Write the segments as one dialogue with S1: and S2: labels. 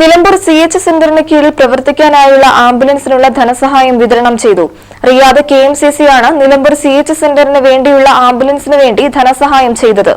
S1: Nilambur C H സെന്ററിന് കീഴിൽ പ്രവർത്തിക്കാനായുള്ള ആംബുലൻസിനുള്ള ധനസഹായം വിതരണം ചെയ്തു. Riyadh K M C C ആണ് നിലമ്പൂർ സി എച്ച് സെന്ററിന് വേണ്ടിയുള്ള ആംബുലൻസിന് വേണ്ടി ധനസഹായം ചെയ്തത്.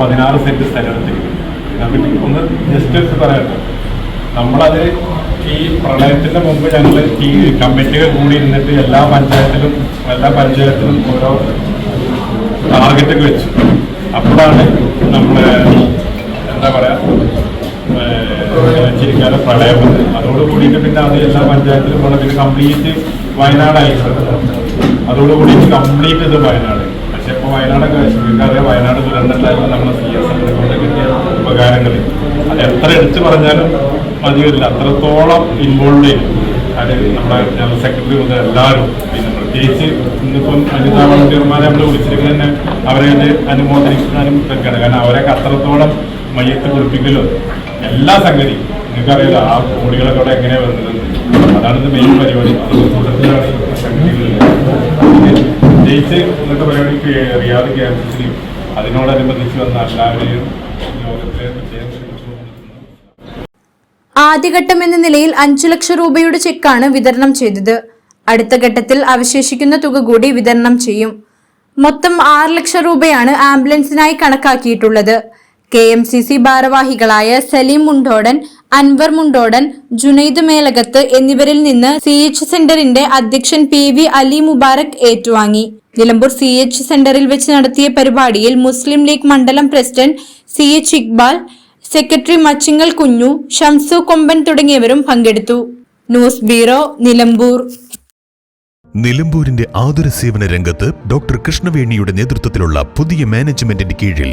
S2: പതിനാറ് സെന്റ് സ്ഥലത്ത് ഒന്ന് ജസ്റ്റ് പറയട്ടെ. നമ്മളത് ഈ പ്രളയത്തിന് മുമ്പ് ഞങ്ങൾ ഈ കമ്മിറ്റികൾ കൂടി ഇരുന്നിട്ട് എല്ലാ പഞ്ചായത്തിലും എല്ലാ പഞ്ചായത്തിലും ഓരോ ടാർഗറ്റൊക്കെ വെച്ചു. അപ്പോഴാണ് നമ്മൾ പ്രളയം അതോട് പിന്നെ അത് എല്ലാ പഞ്ചായത്തിലും ഉള്ള പിന്നെ കംപ്ലീറ്റ് വയനാടായി. അതോട് കൂടിയിട്ട് കംപ്ലീറ്റ് ഇത് വയനാട്. പക്ഷെ ഇപ്പോൾ വയനാടൊക്കെ നിങ്ങൾക്കറിയാം വയനാട് ദുരന്തമുണ്ടായപ്പോൾ നമ്മുടെ സി എസ് എഫിനെ കൊണ്ട് കിട്ടിയ ഉപകാരങ്ങൾ അത് എത്ര എടുത്തു പറഞ്ഞാലും മതിയില്ല അത്രത്തോളം ഇൻവോൾവ് ചെയ്യും അത് നമ്മുടെ ജനറൽ സെക്രട്ടറി മുതൽ എല്ലാവരും. പിന്നെ പ്രത്യേകിച്ച് ഇന്നിപ്പം അനിതാ വളണ്ടിയർമാരെ നമ്മൾ വിളിച്ചിരിക്കുന്നത് തന്നെ അവരെ അത് അനുമോദിക്കാനും ഇതൊക്കെയാണ് കാരണം അവരൊക്കെ അത്രത്തോളം മയ്യത്ത് കുളിപ്പിക്കലും എല്ലാ സംഗതി നിങ്ങൾക്കറിയില്ല ആ കോടികളൊക്കെ അവിടെ എങ്ങനെയാണ് വരുന്നത്? അതാണ് ഇത് മെയിൻ പരിപാടി. ജയിച്ച് ഇന്നത്തെ പരിപാടിക്ക് റിയാദ് ക്യാമ്പസിനെയും അതിനോടനുബന്ധിച്ച് വന്ന എല്ലാവരെയും ലോകത്തിലെ പ്രത്യേകം.
S3: ആദ്യഘട്ടം എന്ന നിലയിൽ അഞ്ചു ലക്ഷം രൂപയുടെ ചെക്കാണ് വിതരണം ചെയ്തത്. അടുത്ത ഘട്ടത്തിൽ അവശേഷിക്കുന്ന തുക കൂടി വിതരണം ചെയ്യും. മൊത്തം ആറ് ലക്ഷം രൂപയാണ് ആംബുലൻസിനായി കണക്കാക്കിയിട്ടുള്ളത്. കെ എം സി സി ഭാരവാഹികളായ സലീം മുണ്ടോടൻ അൻവർ മുണ്ടോടൻ ജുനൈദ് മേലകത്ത് എന്നിവരിൽ നിന്ന് സി എച്ച് സെന്ററിന്റെ അധ്യക്ഷൻ പി വി അലി മുബാറക് ഏറ്റുവാങ്ങി. നിലമ്പൂർ സി എച്ച് സെന്ററിൽ വെച്ച് നടത്തിയ പരിപാടിയിൽ മുസ്ലിം ലീഗ് മണ്ഡലം president C H Iqbal secretary Machingal Kunju Shamsu Komban തുടങ്ങിയവരും പങ്കെടുത്തു. News bureau Nilambur.
S4: നിലമ്പൂരിന്റെ ആതുര സേവന രംഗത്ത് ഡോക്ടർ കൃഷ്ണവേണിയുടെ നേതൃത്വത്തിലുള്ള പുതിയ മാനേജ്മെന്റിന്റെ കീഴിൽ